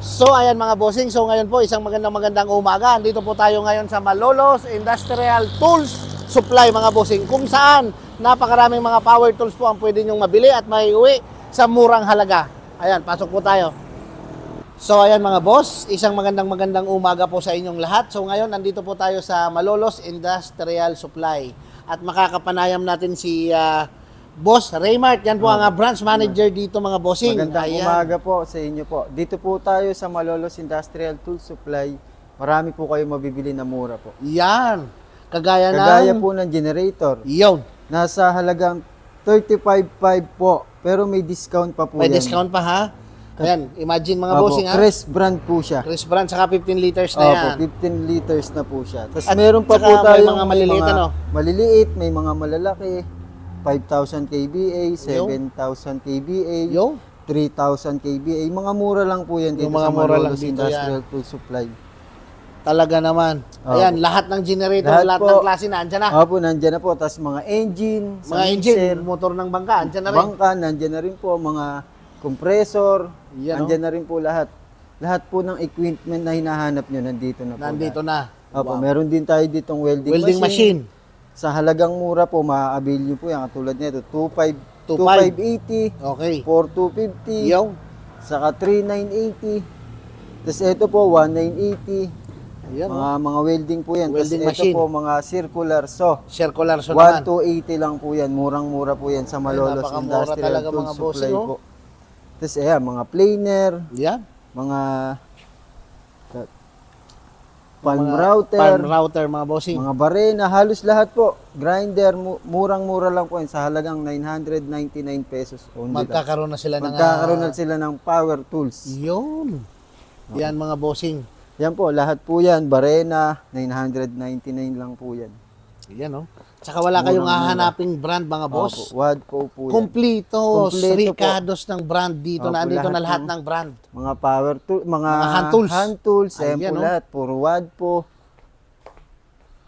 So ayan mga bossing, so ngayon po isang magandang magandang umaga. Dito po tayo ngayon sa Malolos Industrial Tools Supply mga bossing. Kung saan napakaraming mga power tools po ang pwede nyong mabili at maiuwi sa murang halaga. Ayan, pasok po tayo. So ayan mga boss, isang magandang magandang umaga po sa inyong lahat. So ngayon nandito po tayo sa Malolos Industrial Supply at makakapanayam natin si ah, Boss Raymart. Yan po ang ah, branch manager dito mga bossing. Magandang Ayan. umaga po sa inyo po. Dito po tayo sa Malolos Industrial Tool Supply. Marami po kayo mabibili na mura po. Yan. Kagaya, Kagaya ng... po ng generator. Yun. Nasa halagang 35.5 po. Pero may discount pa po May yan. discount pa ha. Ayan. Imagine mga Opo, bossing ha. Crest brand po siya. Chris Brand, saka 15 liters na Opo, yan. 15 liters na po siya. Tapos meron pa po may tayo mga maliliit, ano? maliliit, may mga malalaki. 5,000 kBA, 7,000 kBA, Yo. 3,000 kBA. Mga mura lang po yan dito Yung mga sa mura lang Malolos dito Industrial Tool Supply. Talaga naman. Opo. Ayan, lahat ng generator, lahat, Lahat ng po. klase na, andyan na. Opo, nandyan na po. Tapos mga engine, mga mixer, engine, motor ng bangka, andyan na rin. bangka, nandyan na rin po. Mga compressor, Yan, nandyan na rin po lahat. Lahat po ng equipment na hinahanap nyo, nandito na po. Nandito lahat. na. Opo, meron din tayo ditong welding, Welding machine. Sa halagang mura po, ma-avail nyo po yan. Katulad nito, 2,500, 2,500. 2,580, Okay. 4,250, Yo. saka 3,980. Tapos ito po, 1,980. Ayan. Mga mga welding po yan. Tapos Welding ito machine. po, mga circular saw. Circular so naman. 1 to 80 lang po yan. Murang-mura po yan sa Malolos napakamura Industrial talaga, mga Supply bossing, oh. po. Tapos ayan, mga planer, Yan. mga palm router, Palm router, mga bossing. mga barena, halos lahat po. Grinder, mu- murang-mura lang po yan sa halagang 999 pesos only. Magkakaroon na sila ng... Magkakaroon ah, na sila ng power tools. Yun. Yan mga bossing. Yan po, lahat po yan. Barena, 999 lang po yan. Yan oh. Tsaka wala kayong hahanaping brand mga boss. Opo, wad po po yan. Kompleto, Kompleto po. ng brand dito na Opo, andito na lahat lahat ng- ng brand. Mga power tool, mga, Mga hand tools. hand tools, ayan po oh. lahat, puro wad po.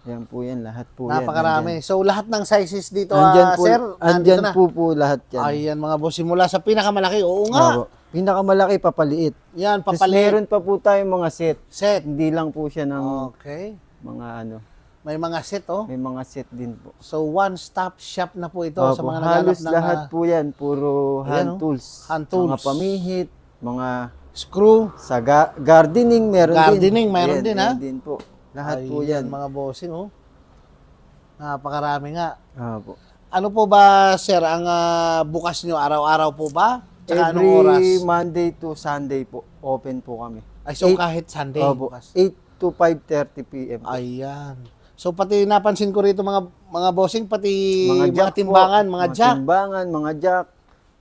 Yan po yan, lahat po yan. Napakarami. So lahat ng sizes dito, Andyan ah, po, sir, andyan nandito na. po po lahat yan. Ayan mga boss, simula sa pinakamalaki. Oo nga. Opo. Pinakamalaki, papaliit. Yan, Tapos papalit. meron pa po tayong mga set. Set. Hindi lang po siya ng Okay. mga ano, May mga set oh. may mga set din po. So one-stop shop na po ito sa Opo, mga naghanap halos ng lahat ah, po yan, puro hand Ayan, oh. tools. Hand tools. Mga pamihit, mga screw. sa ga- gardening meron din. Gardening, meron Ayan, din, ha? ayan din po. Lahat po Ayan, yan. mga bossing oh. Napakarami nga. Opo. Ano po ba, sir, ang ah, bukas nyo? Araw-araw po ba? Tsaka anong oras? Every Monday to Sunday po, open po kami. Ay, so Eight- kahit Sunday Opo, bukas. 8 to 5.30 p.m. po. Ayan. So pati napansin ko rito mga mga bossing pati mga, jack po, timbangan, mga, jack. timbangan, mga jack.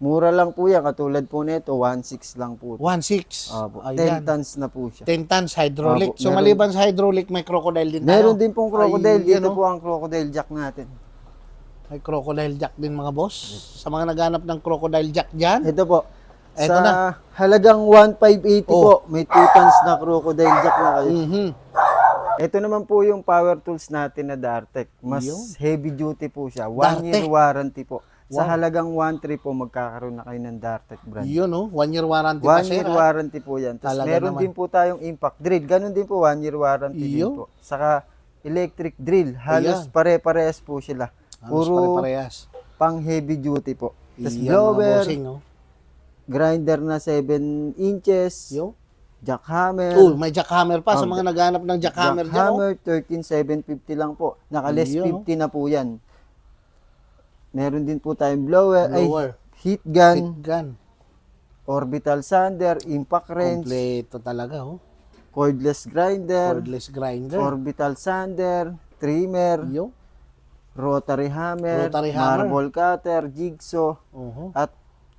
Mura lang po yan. Katulad po nito, 1.6 lang po. 1.6. Opo, 10 Ayan. 10 tons na po siya. tons hydraulic. Opo, so meron- maliban sa hydraulic, may crocodile din tayo. Meron din pong crocodile. Ayan, Dito oh. po ang crocodile jack natin. May crocodile jack din mga boss. Sa mga naghanap ng crocodile jack dyan. Ito po. Eto sa na. halagang 1.580 Oh. po, may 2 tons na crocodile jack na kayo. Mhm. Ito naman po yung power tools natin na Dartec. Mas Yun. heavy duty po siya. One Dartec. year warranty po. Sa halagang 1.3 po, magkakaroon na kayo ng Dartec brand. Yun oh, one year warranty pa One sir. year ah. warranty po yan. Tapos Talaga meron naman. din po tayong impact drill. Ganun din po, one year warranty Yun. din po. Saka electric drill. Halos Ayan. pare-parehas po sila. Halos Puro pare-parehas. pang heavy duty po. Tapos Iyan, mga blower, bossing, oh. grinder na 7 inches, Yo. Jackhammer, Oh, may jackhammer pa sa Oh, mga naghanap ng jackhammer dyan. Oh. Jackhammer, 13,750 lang po. Naka-less Yun, 50 na po yan. Meron din po tayong blower, Blower. ay heat gun, Big gun. orbital sander, impact wrench, Kompleto talaga oh. cordless grinder, Cordless grinder. orbital sander, trimmer, Yo. rotary hammer, Rotary hammer. marble cutter, jigsaw, Oho. at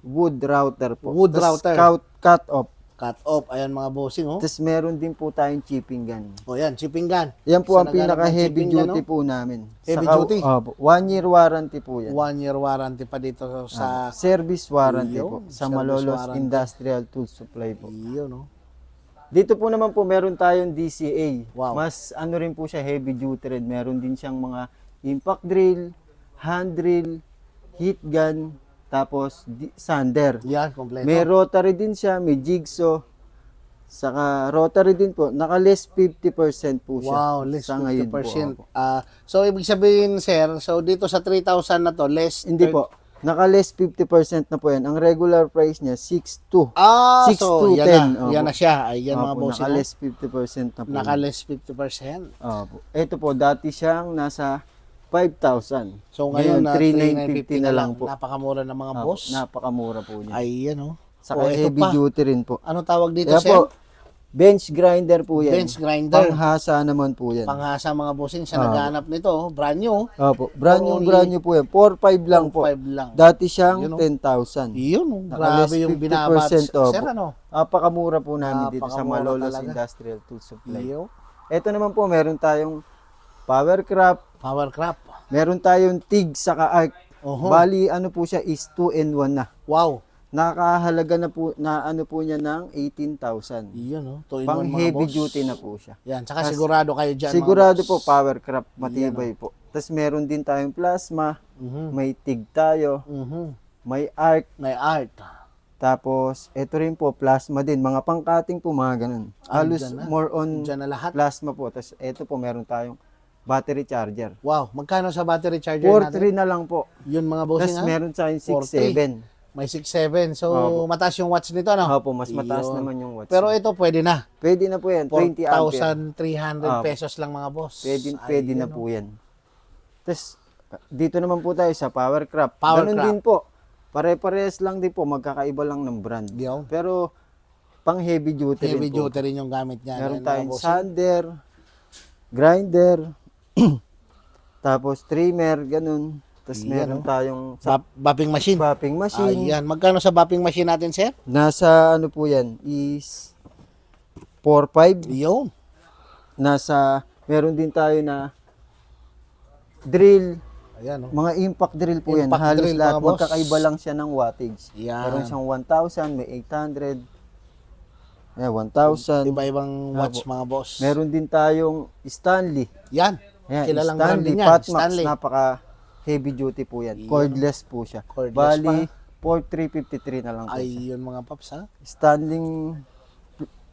wood router po. Wood Tas router. Cut, cut off. Cut off. Ayan mga bossing oh. Tapos meron din po tayong chipping gun. O yan, chipping gun. Yan po Sa ang naghanap ng pinaka-heavy chipping gun, duty oh. po namin. Heavy Saka- duty? Opo, one year warranty po yan. One year warranty pa dito sa Service warranty Yun, po sa service Malolos warranty. Industrial Tool Supply po. iyo no. Dito po naman po meron tayong DCA. Wow. Mas ano rin po siya heavy duty rin. Meron din siyang mga impact drill, hand drill, heat gun, tapos sander. Yan, kompleto. May rotary din siya, may jigsaw. Saka rotary din po, naka-less 50% po siya. Wow, less sa ngayon po, 50%. opo. Ah, so, ibig sabihin, sir, so dito sa 3,000 na to, less... Hindi po. Naka-less 50% na po yan. Ang regular price niya, 6.2. Ah, 6 so, to yan 10, na. opo. Yan na siya. Ayan mga Opo, bossing. ah. naka-less 50% na po. Naka-less 50%. Opo. Ito po, dati siyang nasa 5,000. So, ngayon, na 3,950 na lang po. Napakamura ng mga Opo, boss. Napakamura po niya. Ayan, oh. Saka Oh, heavy pa. duty rin po. Ano tawag dito, Kaya sir? po, bench grinder po yan. Bench grinder. Panghasa naman po yan. Panghasa mga bossing sa Ah. naghahanap nito, oh. brand new. Opo, brand new, Only brand new po yan. 4,500 lang po. 5 lang. Dati siyang Yun, oh. 10,000. Yun, oh. Naka-less grabe yung 50% binabat. Sir, ano? Napakamura po namin dito sa Malolos talaga. Industrial Tool Supply. Iyo. Ito naman po, meron tayong power crop, Power crop. meron tayong TIG saka arc. Oho. Bali, ano po siya, is 2 and 1 na. Wow. Nakahalaga na po, na ano po niya ng 18,000. Iyon, oh. Two in Pang one, heavy boss. duty na po siya. Yan, tsaka sigurado kayo dyan. Sigurado po, power crop, matibay po. Tapos meron din tayong plasma, Mhm. may TIG tayo, Mhm. may arc, May art. tapos ito rin po, plasma din. Mga pangkating po, mga ganun. Ay, Halos more on Diyan na lahat. plasma po. Tapos ito po, meron tayong battery charger. Wow. Magkano sa battery charger natin? 4-3 na lang po. Yun mga Tapos bossing, ha? meron tayong 4-3. 6-7. May 6.7. So, Opo. mataas yung watts nito, no? Opo, mas mataas Iyon. naman yung watts. Pero ito, pwede na. pwede na po yan, 20 ampere. 4,300 Opo. pesos lang mga boss. Pwede, Ay, pwede na yun, po yan. Tapos, dito naman po tayo sa power crop. Power Ganun din po. Pare-parehas lang din po, magkakaiba lang ng brand. Yun. Pero, pang heavy duty Heavy rin po. duty rin yung gamit niya. Meron Ayan, mga tayong bossing. sander, grinder, tapos trimmer, ganun. Tapos Yan, meron oh. tayong sa Bap- Bapping machine. bapping machine. Ayan. Magkano sa bapping machine natin, sir? Nasa ano po yan is 4.5. Yun. Nasa, meron din tayo na drill, Ayan, oh. mga impact drill po yan. Impact Halos drill, lahat, mga boss. magkakaiba lang siya ng wattage. Yan. Meron siyang 1,000, may 800, eh, 1,000. Iba-ibang watch mga boss. Meron din tayong Stanley. Yan. Ayan, Kilalang brand Stanley, yan. Patmax, Stanley. napaka heavy duty po yan. Cordless po siya. Cordless Bali, 4353 na lang po. siya. Ay, yun mga paps, ha? Stanley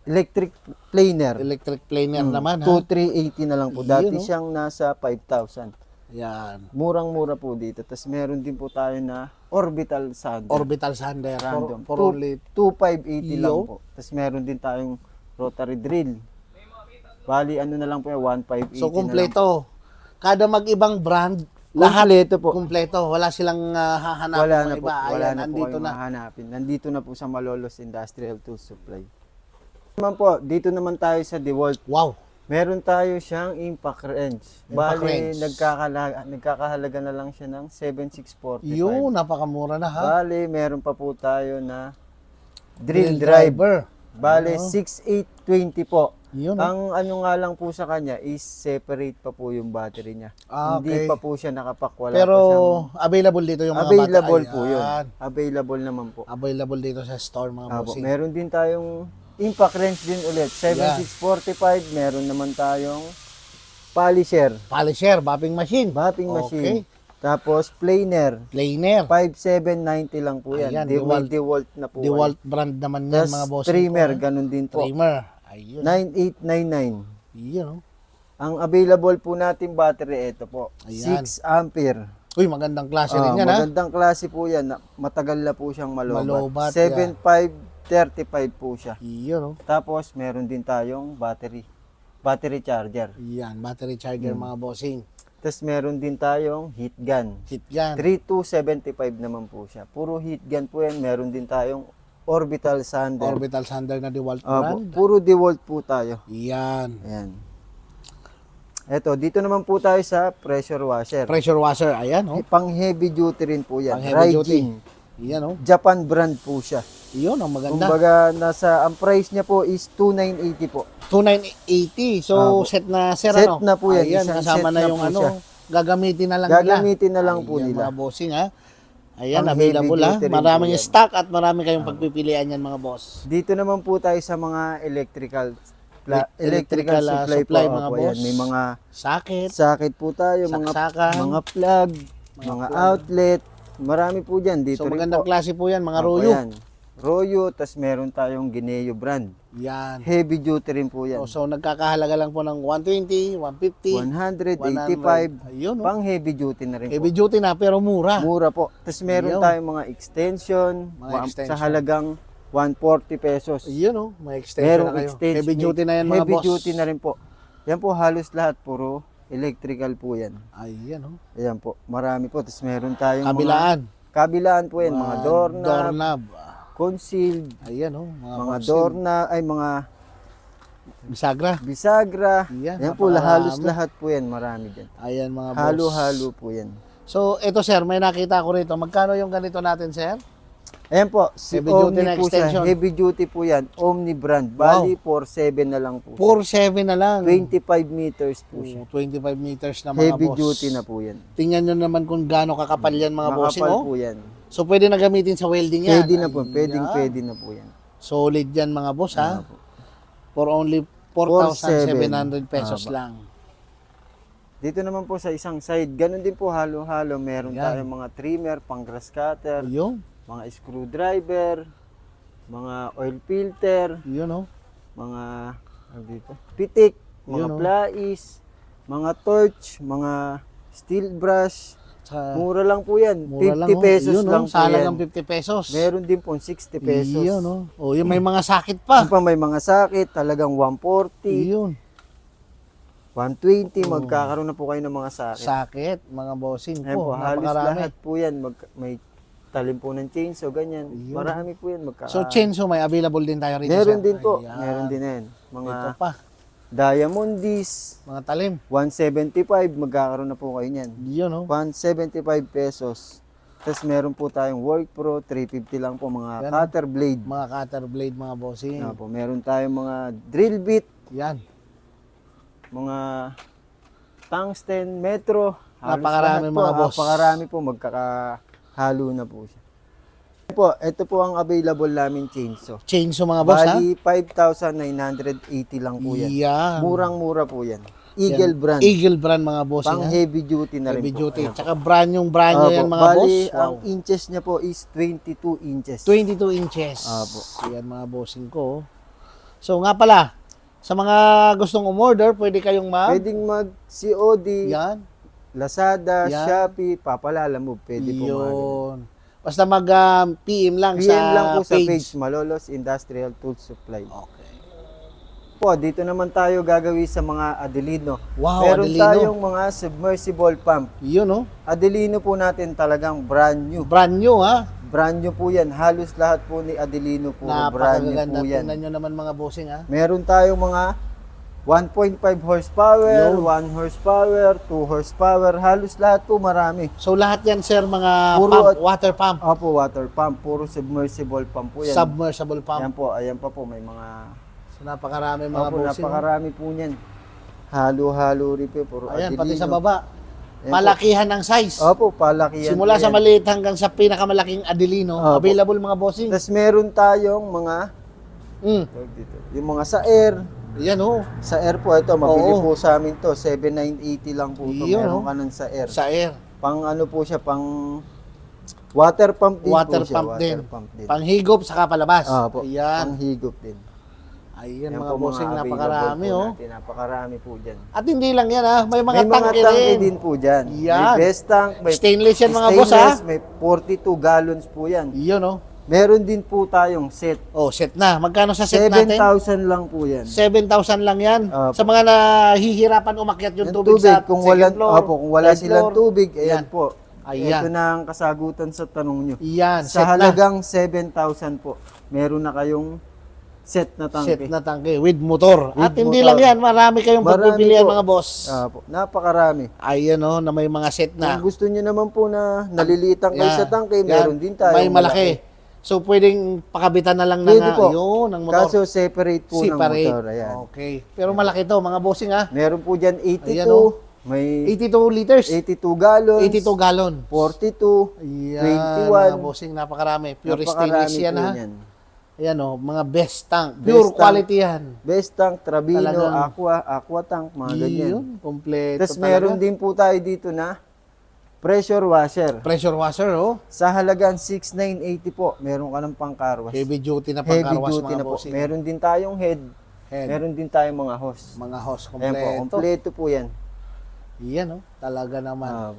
electric planer. Electric planer Hmm, naman, ha? 2380 na lang po. Dati Yun, oh. siyang nasa 5,000. Yan. Murang-mura po dito. Tapos meron din po tayo na orbital sander. Orbital sander. Random. For, for only 2580 lang po. Tapos meron din tayong rotary drill. Bali, ano na lang po yan, 1580 So, kumpleto. Kada mag-ibang brand, Lahat ito po. kumpleto. Wala silang ah, hahanapin Wala na iba. po. Wala Ayan, na po nandito kayong na. hahanapin. Nandito na po sa Malolos Industrial Tool Supply. Naman po, dito naman tayo sa DeWalt. Wow. Meron tayo siyang impact wrench. Impact Bali, wrench. nagkakalaga, nagkakahalaga na lang siya ng 7645. Yun, napakamura na ha. Bali, meron pa po tayo na drill, driver. Bali, 6820 po. Yun. oh. Ang ano nga lang po sa kanya is separate pa po yung battery niya. Ah, Hindi okay. pa po siya nakapak. Wala Pero pa siyang available dito yung mga available bata. po yun. Ayan. Available naman po. Available dito sa store mga Apo, bossing. meron din tayong impact wrench din ulit. 7645, meron naman tayong polisher, Polisher, bapping machine. bapping Okay. machine. Tapos planer, Planer. 5790 lang po yan. Ayan, DeWalt, DeWalt. Na po. DeWalt brand naman yan Tapos mga bossing. trimmer, ha? ganun din po. Trimmer. Ayun. 9899. Yun. Ang available po natin battery, ito po. Ayan. 6 ampere. Uy, magandang klase rin Ah, yan ha. magandang klase po yan. Na- Matagal na po siyang malobat. Malobat, 7535 po siya. Yun. oh. Tapos meron din tayong battery. Battery charger. Yan, battery charger Hmm. mga bossing. Tapos meron din tayong heat gun. Hit yan. 3275 naman po siya. Puro heat gun po yan. Meron din tayong orbital sander. Orbital sander na DeWalt Opo, brand. puro DeWalt po tayo. Yan. Ayan. Eto, dito naman po tayo sa pressure washer. Pressure washer. Ayan, oh. Pang heavy duty rin po yan. Pang heavy duty. Raijin. Yan, oh. Japan brand po siya. Yun, ang maganda. Kumbaga, nasa, ang price niya po is 2980 po. 2980. So, Ah, po. set na sir, Set ano? na po yan. Ayan, Isang kasama set na na yung po ano. siya. Gagamitin na lang Gagamitin na nila. lang po Ayan, nila. mga bossing, ha? Ayan, Pang available, ha? rin Maraming po yan. stock at maraming kayong pagpipilian yan, mga boss. Dito naman po tayo sa mga electrical pla- electrical, electrical ah, supply, supply, po. mga Opo, boss. yan. May mga Sakit. sakit po tayo, mga Saksakan. mga plug, mga, outlet. Marami po diyan dito So, rin magandang po. klase po yan, mga royo. Royo, tas meron tayong Gineo brand. Yan. Heavy duty rin po yan. Oh, so nagkakahalaga lang po ng 120, 150, 100, 100. 85. Ayun, oh. Pang heavy duty na rin Heavy po. duty na pero mura. Mura po. Tapos meron Ayaw. tayong mga extension, Mga wa- extension. sa halagang 140 pesos. Ayun oh, may extension Merong na kayo. extension. Heavy duty na yan mga heavy boss. duty na rin po. Yan po halos lahat puro electrical po yan. Ayan oh. Ayan po. Marami po. Tapos meron tayong Kabilaan. mga kabilaan po yan, mga doorknob, Doorknob. Concealed, Ayan oh, mga, mga doorknob, ay mga Bisagra. bisagra. Yan, Yan po, halos lahat po yan. Marami dyan. Ayan mga boss. Halo-halo po yan. So, ito sir, may nakita ko rito. Magkano yung ganito natin, sir? Ayan po, si Heavy duty Omni na po siya. extension. Heavy duty po yan. Omni brand. Bali, 4.7 na lang po. 4.7 na lang. 25 meters po siya. Oh, 25 meters na mga Heavy boss. duty na po yan. Tingnan nyo naman kung gaano kakapal yan mga bossing. Makapal Oh. po yan. So, pwede na gamitin sa welding yan. Pwede na po. Pwedeng Ayan. pwede na po yan. Solid yan mga boss ha. For only 4,700 pesos Apo. lang. Dito naman po sa isang side, ganun din po halo-halo. Meron Yan. tayong mga trimmer, pang grass cutter, Ayun. mga screwdriver, mga oil filter, Yun oh. mga ano dito, pitik, mga Yun, oh. plais, mga torch, mga steel brush. Sa, Mura lang po yan. mura 50 lang, oh. pesos Yun, lang oh. po Sa halagang yan. 50 pesos. Meron din po 60 pesos. Yun oh. Oh, yung may mga sakit pa. Yung pa may mga sakit, talagang 140, Yun. 120, magkakaroon na po kayo ng mga sakit. Sakit, mga bossing Ayan po, po. halos lahat po yan. Mag, may talim po ng chainsaw, ganyan. Yun. Marami po yan. Magka, So, chainsaw may available din tayo rito. meron sir. din po. Ayan. Meron din yan. Mga Ito pa, Diamondis, mga talim. 175, magkakaroon na po kayo niyan. Yun oh. 175 pesos. Tapos meron po tayong Work Pro, 350 lang po mga Yan. cutter blade. Mga cutter blade, mga bossing. Yan po, meron tayong mga drill bit, Yan. mga tungsten, metro. halos Napakarami, lahat po. mga boss. Napakarami po, magkakahalo na po siya. Po, ito po ang available namin chainsaw. Chainsaw mga boss ha. Bali, 5,980 lang po yan. Yan. Murang-mura po yan. Eagle Yan. brand. Eagle brand mga bossing Pang ha. heavy duty na rin Heavy po. duty. Po. Tsaka brand yung brand yan mga bali, boss. ang Wow. inches niya po is 22 inches. 22 inches. Apo. Yan mga bossing ko. So nga pala, sa mga gustong umorder, pwede kayong mag... Pwedeng mag-COD, Yan. Lazada, Yan. Shopee, papalala mo. Pwede po mga ganun. Yun. Basta mag-PM lang PM sa lang po sa page. page, Malolos Industrial Tools Supply. Okay. Po, dito naman tayo gagawin sa mga Adelino. Wow, Meron Adelino. tayong mga submersible pump. Yun oh. Adelino po natin talagang brand new. Brand new ha. Brand new po yan. Halos lahat po ni Adelino po. brand new Napakaganda. po yan. Tingnan nyo naman mga bossing ha. Meron tayong mga 1.5 horsepower, 1 horsepower, 2 horsepower, halos lahat po marami. So lahat yan sir mga Puro pump, at- water pump, Opo, water pump, puro submersible pump po yan. submersible pump. Ayan po, ayan pa po, may mga, So napakarami mga opo, bossing. napakarami po niyan. Halo-halo rin po, puro Ayan, Adelino. pati sa baba. Ayan Palakihan ng size. Opo, palaki yan. Simula po sa yan. maliit hanggang sa pinakamalaking Adelino, Opo. available mga bossing. Tapos meron tayong mga, Mm. tawag dito, yung mga sa air, Yan oh, sa air po, ito, mabili Oo. po sa amin to, 7,980 lang po ito, Yun, meron oh. ka nun sa air. sa air. Pang ano po siya, pang water pump din Water po siya. pump water din. pump din. Panghigop saka palabas. Ah, po. Ayan. Pang higop din. Ayan Yan mga po, bossing, available napakarami po oh. natin. Napakarami po dyan. At hindi lang yan ha, may mga may mga tangke tangke rin. din po dyan. Yan. May best tank, may Stainless yan mga boss ha. stainless, May 42 gallons po yan. Yun oh. Meron din po tayong set. Oh, set na. Magkano sa set natin? 7,000 lang po yan. 7,000 lang yan. Opo. sa mga nahihirapan umakyat yung Yung tubig, tubig, sa kung walang, floor, opo, kung wala silang floor. tubig, Yan. ayan po. Ayan. Ito na ang kasagutan sa tanong nyo. Yan, Sa halagang 7,000 po, meron na kayong set na tangke. Set na tangke with motor. With At hindi motor. lang yan, marami kayong pagpipilian mga boss. Ah, po. Napakarami. Ayan oh, na may mga set na. Kung gusto niyo naman po na nalilitan kayo Yan. sa tangke, meron din tayo. May malaki. So pwedeng pakabitan na lang Pwede ng po. yun, ng motor. Kaso separate po ng Separate. motor. Ayan. Okay. Pero malaki to, mga bossing ha. Meron po dyan 82, Ayan, oh. may 82 liters. 82 gallons, 82 gallon. 42, Ayan, 21. mga bossing, napakarami. Pure stainless yan ha. yan. Ayan oh, mga best tank. Best Pure tank. quality yan. Best tank, Trabino, Talagang- Aqua, Aqua tank, mga ganyan. Yun, kompleto Tapos meron talaga. din po tayo dito na Pressure washer. Pressure washer, oh. Sa halagang 6,980 po, meron ka ng pang car wash. Heavy duty na Heavy pangkarwas duty mga na po. Meron din tayong head, Head. meron din tayong mga hose. Mga hose Ayan po, kompleto. kompleto po yan. Yan, oh. Talaga naman. Ah,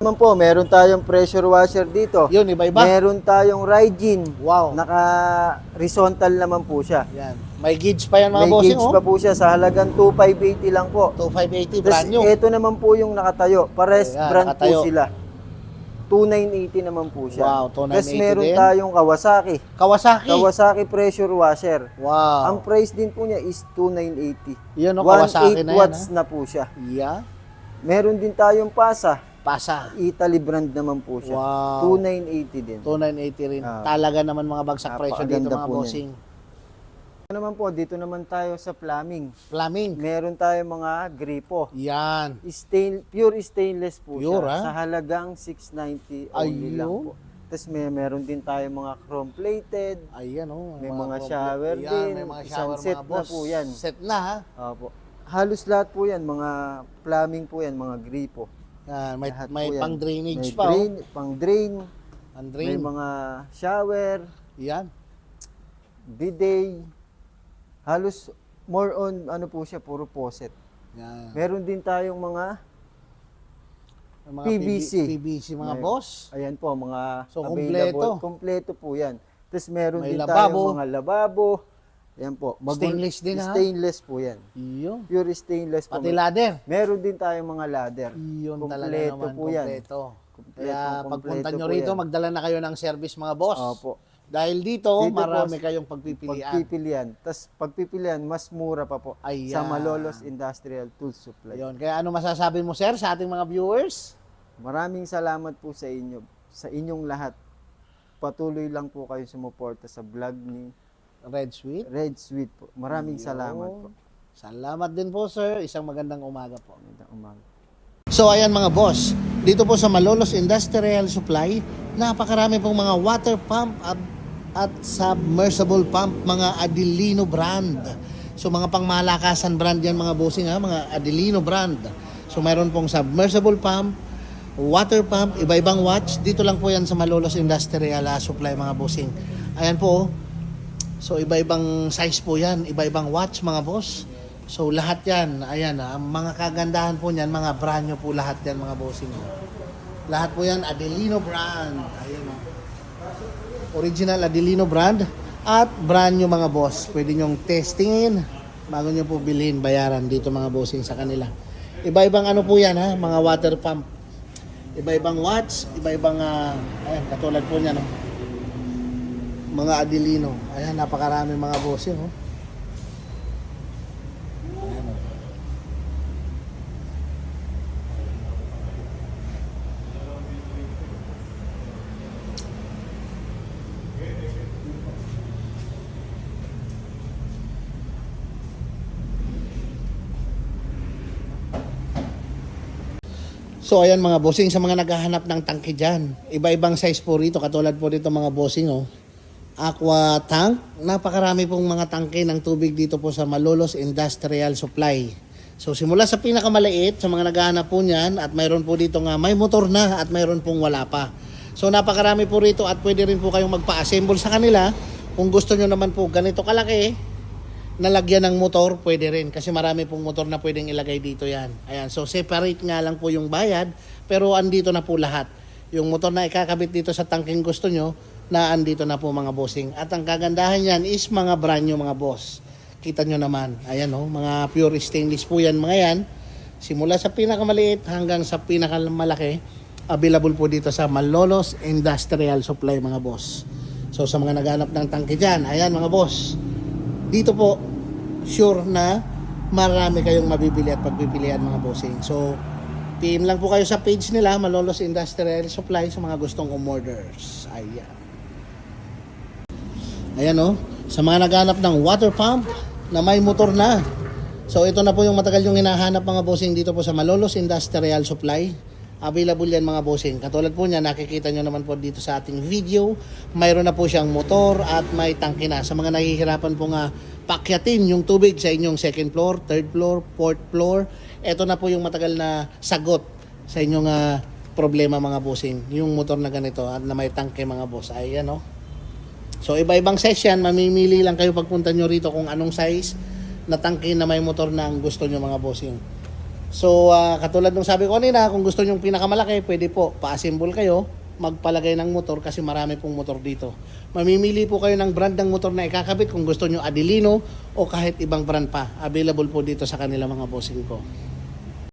naman po, meron tayong pressure washer dito. Yun, iba-iba. Meron tayong Rygin. Wow. Naka-horizontal naman po siya. Yan. May gauge pa yan mga May bossing, gauge oh. pa po siya sa halagang 2,580 lang po. 2580 Tapos brand new. ito naman po yung nakatayo. Pares Ayan, brand nakatayo. po sila. 2,980 naman po siya. Wow, 2,980 Tapos meron din. tayong Kawasaki. Kawasaki. Kawasaki pressure washer. wow. Ang price din po niya is 2,980. Yun, oh, Kawasaki 1.8 na yan, watts ah. na po siya. Yeah. Meron din tayong Pasa. Pasa. Italy brand naman po siya. Wow. 2,980 din. 2980 rin. Ah. Talaga naman mga bagsak presyo dito Napakaganda mga po bossing. Ito naman po, dito naman tayo sa plumbing. Plumbing. Meron tayong mga gripo. Yan. Stain, pure stainless po Pure, siya. ah? Sa halagang 690 only lang Ayun. po. Tapos may meron din tayong mga chrome plated. Ayan oh. May mga shower Yan, din. May mga Isang shower set mga na boss. po yan. Set na ha. Opo. Halos lahat po yan, mga plumbing po yan, mga gripo. Yan, may, Lahat may po yan. pang drainage May pa drain, oh. pang drain, Ang may drain. mga shower, Yan. bidet. Halos more on ano po siya, puro faucet. Yan. Meron din tayong mga Ang mga PVC. PV- PVC mga May- boss. Ayan po, mga So, available. kompleto. Kompleto po yan. Tapos meron May din lababo. tayong mga lababo. Ayan po. Stainless din, ha? Stainless po yan. Iyon. Pure stainless po. Pati ladder. Meron din tayong mga ladder. Iyon talaga Kompleto naman. po yan. Kompleto. Kompleto, Kaya kompleto pagpunta nyo po rito, yan. magdala na kayo ng service mga boss. Opo. Dahil dito, Dito, marami boss, kayong pagpipilian. Pagpipilian. Tapos pagpipilian, mas mura pa po. Ayan. Sa Malolos Industrial Tool Supply. Ayun. Kaya ano masasabi mo sir sa ating mga viewers? Maraming salamat po sa inyo. Sa inyong lahat. Patuloy lang po kayo sumuporta sa vlog ni Red Sweet. Red Sweet po. Maraming Ayun. salamat po. Salamat din po sir. Isang magandang umaga po. Magandang umaga. So ayan mga boss, dito po sa Malolos Industrial Supply, napakarami pong mga water pump at, at submersible pump, mga Adelino brand. So mga pangmalakasan brand yan mga bossing ha, mga Adelino brand. So mayroon pong submersible pump, water pump, iba-ibang watch. Dito lang po yan sa Malolos Industrial ah, Supply mga bossing. Ayan po oh. So iba-ibang size po yan, iba-ibang watch mga boss. So lahat yan, ayan, ah, ang mga kagandahan po niyan, mga brand nyo po lahat yan mga bossing. Lahat po yan, Adelino brand. Ayan oh. Original Adelino brand at brand nyo mga boss. Pwede nyong testingin bago nyo po bilhin, bayaran dito mga bossing sa kanila. Iba-ibang ano po yan ha, mga water pump. Iba-ibang watch, iba-ibang, ah, ayan, katulad po niyan. Oh mga Adelino. Ayan, napakarami mga bossing, oh. Ayan, oh. So ayan mga bossing sa mga naghahanap ng tangke dyan. Iba-ibang size po rito katulad po dito mga bossing oh. Aqua tank. Napakarami pong mga tangke ng tubig dito po sa Malolos Industrial Supply. So simula sa pinakamaliit sa mga naghahanap po niyan at mayroon po dito nga may motor na at mayroon pong wala pa. So napakarami po rito at pwede rin po kayong magpa-assemble sa kanila. Kung gusto nyo naman po ganito kalaki, nalagyan ng motor, pwede rin. Kasi marami pong motor na pwedeng ilagay dito yan. Ayan, so separate nga lang po yung bayad, pero andito na po lahat. Yung motor na ikakabit dito sa tangking gusto nyo, na andito na po mga bossing. At ang kagandahan yan is mga brand new mga boss. Kita nyo naman. Ayan oh, mga pure stainless po yan mga yan. Simula sa pinakamaliit hanggang sa pinakamalaki, available po dito sa Malolos Industrial Supply mga boss. So sa mga naghanap ng tangke dyan, ayan mga boss, dito po sure na marami kayong mabibili at pagpipilian mga bossing. So, PM lang po kayo sa page nila, Malolos Industrial Supply sa mga gustong umorders. Ayan. Ayan oh, sa mga naghanap ng water pump na may motor na. So ito na po yung matagal yung hinahanap mga bossing dito po sa Malolos Industrial Supply. Available yan mga bossing. Katulad po niya, nakikita nyo naman po dito sa ating video. Mayroon na po siyang motor at may tangke na. Sa mga nahihirapan po nga pakyatin yung tubig sa inyong second floor, third floor, fourth floor. Ito na po yung matagal na sagot sa inyong ah, problema mga bossing. Yung motor na ganito at na may tangke mga boss. Ayan no. So iba-ibang size yan. Mamimili lang kayo pagpunta nyo rito kung anong size na tangke na may motor na ang gusto nyo mga bossing. So ah, katulad ng sabi ko kanina, kung gusto nyo pinakamalaki, pwede po pa-assemble kayo magpalagay ng motor kasi marami pong motor dito. Mamimili po kayo ng brand ng motor na ikakabit kung gusto nyo Adelino o kahit ibang brand pa. Available po dito sa kanila mga bossing ko.